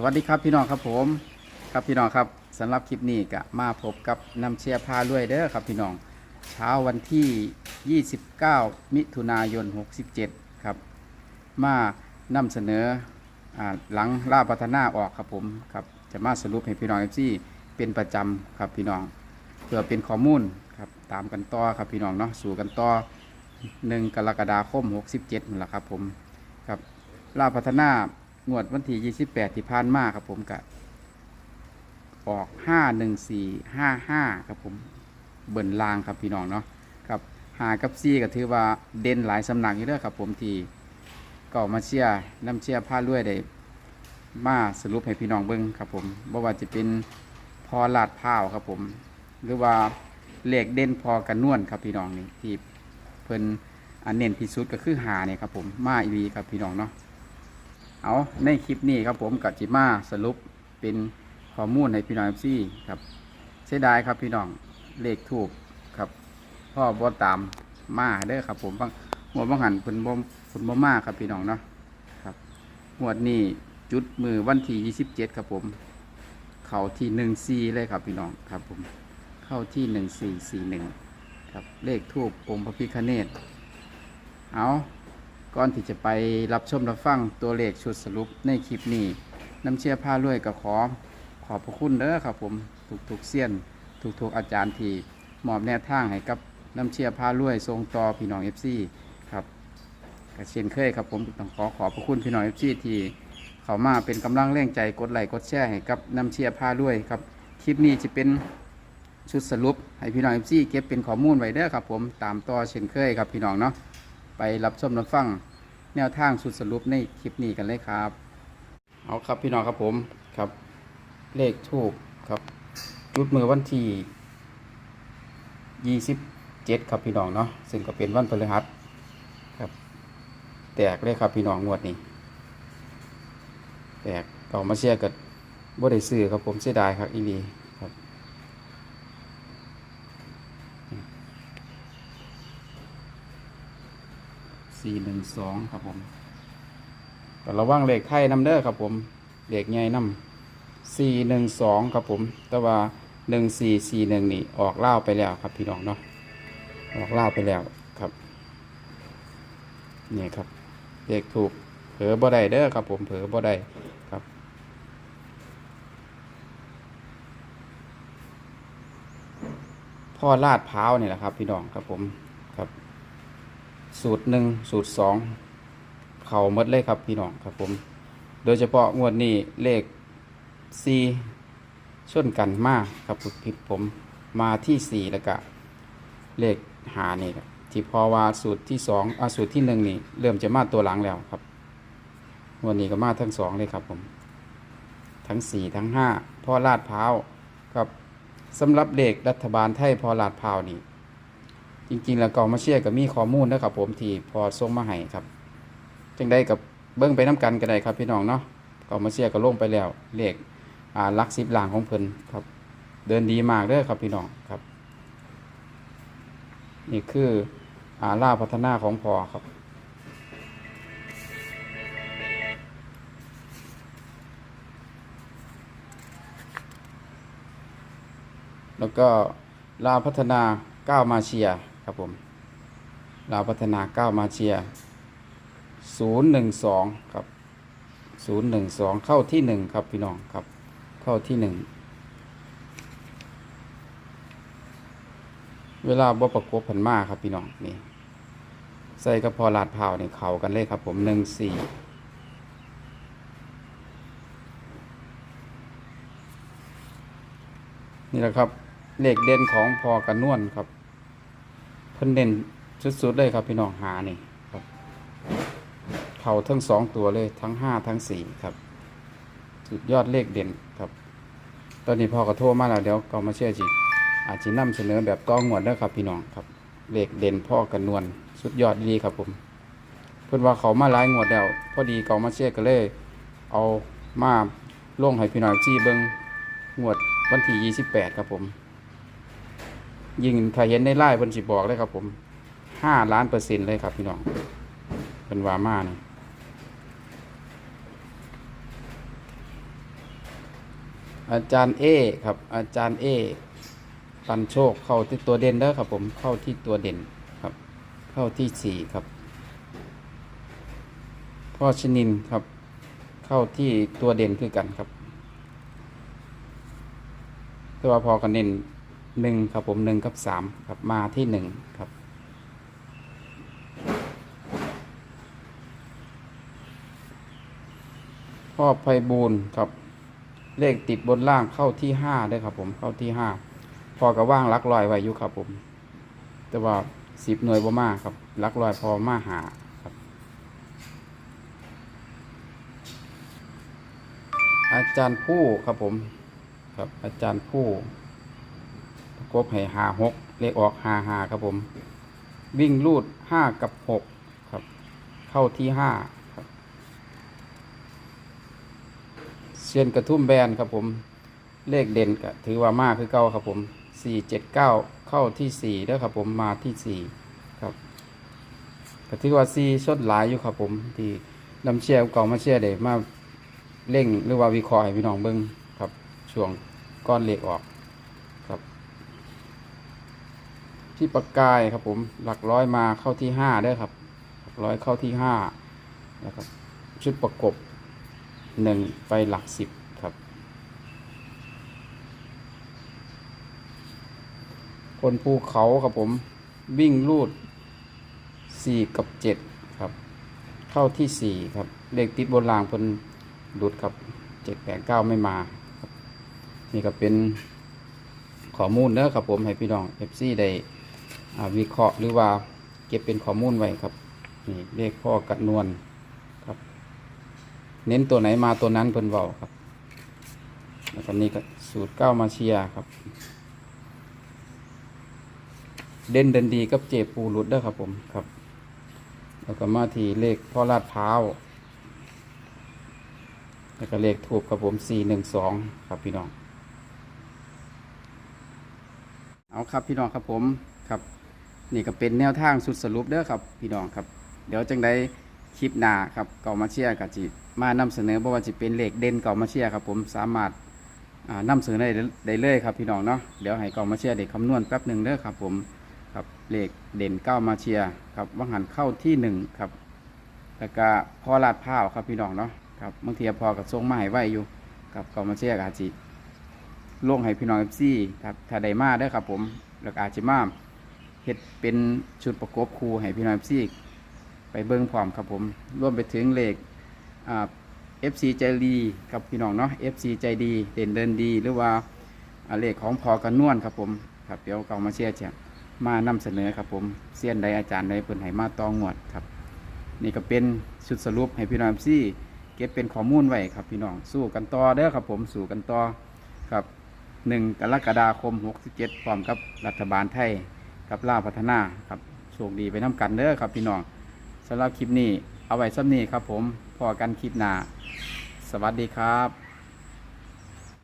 สวัสดีครับพี่น้องครับผมครับพี่น้องครับสำหรับคลิปนี้ก็มาพบกับน้ำเชียร์พาด้วยเด้อครับพี่น้องเช้าวันที่ 29 มิถุนายน 67 ครับ มานำเสนออหลังลาพัฒนาออกครับผมครับจะมาสรุปให้พี่น้องเอฟซีเป็นประจำครับพี่น้องเพื่อเป็นข้อมูลครับตามกันต่อครับพี่น้องเนาะสู่กันต่อหนึ่งกรกฎาคม 67นั่นแหละครับผมครับลาพัฒนา งวดวันที่ 28 ที่ผ่านมาครับผมกะออก 51455 ครับผมเบิ่นลางครับพี่น้องเนาะครับหากับซีก็ถือว่าเด่นหลายสำนักอยู่เด้อครับผมที่ก็มาเชียร์น้ำเชียร์ผ้าลวยได้มาสรุปให้พี่น้องเบิ่งครับผมบ่ว่าจะเป็นพอลาดพร้าวครับผม หรือว่าเลขเด่นพอกันนวลครับพี่น้องนี่ที่เพิ่นอันเน้นที่สุดก็คือหาเนี่ยครับผมมาอีรีครับพี่น้องเนาะ เอาในคลิปนี้ครับผมกับจิมาสรุปเป็นข้อมูลให้พี่น้องเอฟซีครับเสียดายครับพี่น้องเลขถูกครับพ่อบอตามมาเด้อครับ ผมบางหัวบางหันเพิ่นบ่เพิ่นบ่มาครับพี่น้องเนาะครับหวดนี้จุดมือวันที่27ครับผม เข้าที่หนึ่งซีเลยครับพี่น้องครับผมเข้าที่หนึ่งสี่สี่หนึ่งครับเลขทูปองค์พระพิฆเนศเอา ก่อนที่จะไปรับชมรับฟังตัวเลขชุดสรุปในคลิปนี้น้ำเชื่อผ้าลวยกับขอขอบพระคุณเด้อครับผมทุกทุกเสี้ยนทุกทุกอาจารย์ที่มอบแนวทางให้กับน้ำเชื่อผ้าลวยทรงต่อพี่น้องเอฟซีครับก็เช่นเคยครับผมต้องขอขอบพระคุณพี่น้องเอฟซีที่เขามาเป็นกำลังแรงใจกดไลค์กดแชร์ให้กับน้ำเชียร์ผ้าด้วยครับคลิปนี้จะเป็นชุดสรุปให้พี่น้องเอฟซีเก็บเป็นข้อมูลไว้เด้อครับผมตามต่อเช่นเคยครับพี่น้องเนาะ ไปรับชมรับฟังแนวทางชุดสรุปในคลิปนี้กันเลยครับ เอาครับพี่น้องครับผมครับ เลขทูกครับจุดมือวันที่ยี่สิบเจ็ดครับพี่น้องเนาะซึ่งก็เป็นวันพฤหัสครับ แตกเลยครับพี่น้องงวดนี้ แตกเก่ามาเชียร์กับบ่ได้ซื้อครับผมเสียดายครับอีนีครับ สี่หนึ่งสองครับผมก็ระวังเลขไทยนำเด้อครับผมเลขใหญ่นำสี่หนึ่งสองครับผม แต่ว่าหนึ่งสี่สี่หนึ่งนี่ออกเล่าไปแล้วครับพี่น้องเนาะออกเล่าไปแล้วครับนี่ครับเลขถูกเผลอบ่ได้เด้อครับผมเผลอบ่ได้ครับ พ่อลาดพร้าวนี่ยแหละครับ พี่น้องครับผม สูตรหนึ่งสูตรสองเข่าหมดเลยครับพี่น้องครับผม โดยเฉพาะงวดนี้เลขซีชนกันมากครับผิดผมมาที่สี่แล้วก็เลขหานี่ที่พอว่าสูตรที่สองอสูตรที่หนึ่งนี่เริ่มจะมาตัวหลังแล้วครับงวันนี้ก็มาทั้งสองเลยครับผม ทั้งสี่ทั้งห้าพ่อลาดพร้าวครับสำหรับเด็กรัฐบาลไทยพอลาดพร้าวนี่ จริงๆ แล้วก็มาเชียร์กับมีข้อมูลนะครับผมที่พอส่งมาให้ครับจังได้กับเบิ้งไปน้กันก็ได้ครับพี่น้องเนาะก็มาเชียร์ก็ลงไปแล้วเลขอ่าลักสิบหลางของเพิ่นครับ เดินดีมากเด้อครับพี่น้องครับ นี่คืออาล่าพัฒนาของพอครับแล้วก็ลาพัฒนาก้าวมาเชีย ครับผมลาวพัฒนาก้าวมาเชียร์ศูนย์หนึ่งสองครับศูนย์หนึ่งสองเข้าที่หนึ่งครับพี่น้องครับ เข้าที่หนึ่งเวลาบ่ประกบพันมาครับพี่น้องนี่ใส่กระพอลาดเผาวนี่เข้ากันเลยครับผมหนึ่งสี่นี่แหละครับ เลขเด่นของพอกันนวลครับ เพิ่นเด่นสุดๆเลยครับพี่น้องหานี่ครับ เข่าทั้งสองตัวเลยทั้งห้าทั้งสี่ครับ สุดยอดเลขเด่นครับ ตอนนี้พอกระโทรมาแล้วเดี๋ยวก็มาเชื่อจีอาจจะนำเสนอแบบต้องงวดเด้ครับ พี่น้องครับ เลขเด่นพ่อกันนวลสุดยอดดีครับผม เพิ่นว่าเขามาหลายงวดแล้ว พอดีเกามาเชื่อก็เลย เอามาล่งให้พี่น้องจี้เบิงงวดวันที่ยี่สิบแปดครับผม ยิ่งถ้าเห็นในไล่เพิ่นสิบอกเลยครับผมห้าล้านเปอร์เซ็นต์เลยครับพี่น้องเป็นวามานี่อาจารย์เอครับ อาจารย์เอปันโชคเข้าที่ตัวเด่นเด้อครับ ผมเข้าที่ตัวเด่นครับ เข้าที่สี่ครับ พ่อชนินครับ เข้าที่ตัวเด่นคือกันครับแต่ว่าพอกันเน้น หนึ่งครับผมหนึ่งกับสามครับมาที่หนึ่งครับพ่อไพบูลครับ เลขติดบนล่างเข้าที่ห้าด้วยครับ ผมเข้าที่ห้าพอกับว่างลักลอยไว้อยู่ครับผม แต่ว่าสิบหน่วยบ่มาครับลักลอยพอมาหาครับ อาจารย์ผู้ครับผมครับอาจารย์ผู้ กบให้หาหกเลขออกหาหาครับผม วิ่งลูดห้ากับหกครับ เข้าที่ห้าครับเชียนกระทุ่มแบนครับผม เลขเด่นก็ถือว่ามากคือเก้าครับผมสี่เจ็ดเก้าเข้าที่สี่เด้อครับผมมาที่สี่ครับก็ถือว่าสี่ชดหลายอยู่ครับผมที่นำเชียร์เก่ามาเชียร์เด็มาเร่งหรือว่าวิเคราะห์ให้พี่น้องเบิ้งครับช่วงก้อนเลขออกครับ ที่ปากกายครับผมหลักร้อยมาเข้าที่ห้าเด้ครับ หลักร้อยเข้าที่ห้านะครับชุดประกบหนึ่งไปหลักสิบครับ คนภูเขาครับผมวิ่งลูดสี่กับเจ็ดครับ เข้าที่สี่ครับเลขติดบนรางเพิ่นหลุดครับเจ็ดแปดเก้าไม่มาครับนี่ก็เป็นข้อมูลเด้อครับผมให้พี่น้องเอฟซีได้ วิเคราะห์หรือว่าเก็บเป็นข้อมูลไว้ครับนี่เลขพ่อกระนวลครับ เน้นตัวไหนมาตัวนั้นเพิ่นเว้าครับแล้วก็นี่ก็สูตรเก้ามาเชียครับ เด่นเดินดีกับเจปูรุดด้อครับผมครับ แล้วก็มาที่เลขพ่อลาดพร้าวแล้วก็เลขถูกครับผมสี่หนึ่งสองครับพี่น้อง เอาครับพี่น้องครับผมครับ นี่ก็เป็นแนวทางสุดสรุปเด้อครับพี่น้องครับ เดี๋ยวจังได้คลิปหน้าครับเก่ามาเชียร์กับจิมานำเสนอบ่ว่าจะเป็นเหลขเด่นเก่ามาเชียร์ครับ ผมสามารถอ่านำเสนอได้ได้เลยครับพี่น้องเนาะเดี๋ยวให้เก่ามาเชียร์เด็กคำนวณแป๊บหนึ่งเด้อครับ ผมครับเหลขเด่นเก้ามาเชียร์ครับว่างหันเข้าที่หนึ่งครับแล้วก็พอลาดพ้าครับพี่น้องเนาะครับบางทีพอกับทรงมาให้ไว้อยู่ครับเก่ามาเชียร์กับอาจิลงให้พี่น้องเอฟซีครับถ้าได้มาเด้อครับ ผมแล้วก็อาจจะมา ฮ็ดเป็นชุดประกบคู่ให้พี่น้อง FC ไปเบิ่งพร้อมครับผมร่วมไปถึงเลขอ่า FC ใจดีครับพี่น้องเนาะ FC ใจดีเด่นเดินดี หรือว่าเลขของพอกันนวลครับผมครับเดี๋ยวเกามาเชียร์จะมานำเสนอครับผมเสี้ยนใดอาจารย์ใดเพิ่นให้มาตองงวดครับ นี่ก็เป็นชุดสรุปให้พี่น้อง FC เก็บเป็นข้อมูลไว้ครับพี่น้องสู้กันต่อเด้อครับผมสู้กันต่อครับ1กรกฎาคม 67พร้อมกับรัฐบาลไทย กับล่าพัฒนาครับโชคดีไปน้ำกันเด้อครับพี่น้องสำหรับคลิปนี้เอาไว้ซ้ำนี้ครับผมพอกันคลิปหน้าสวัสดีครับ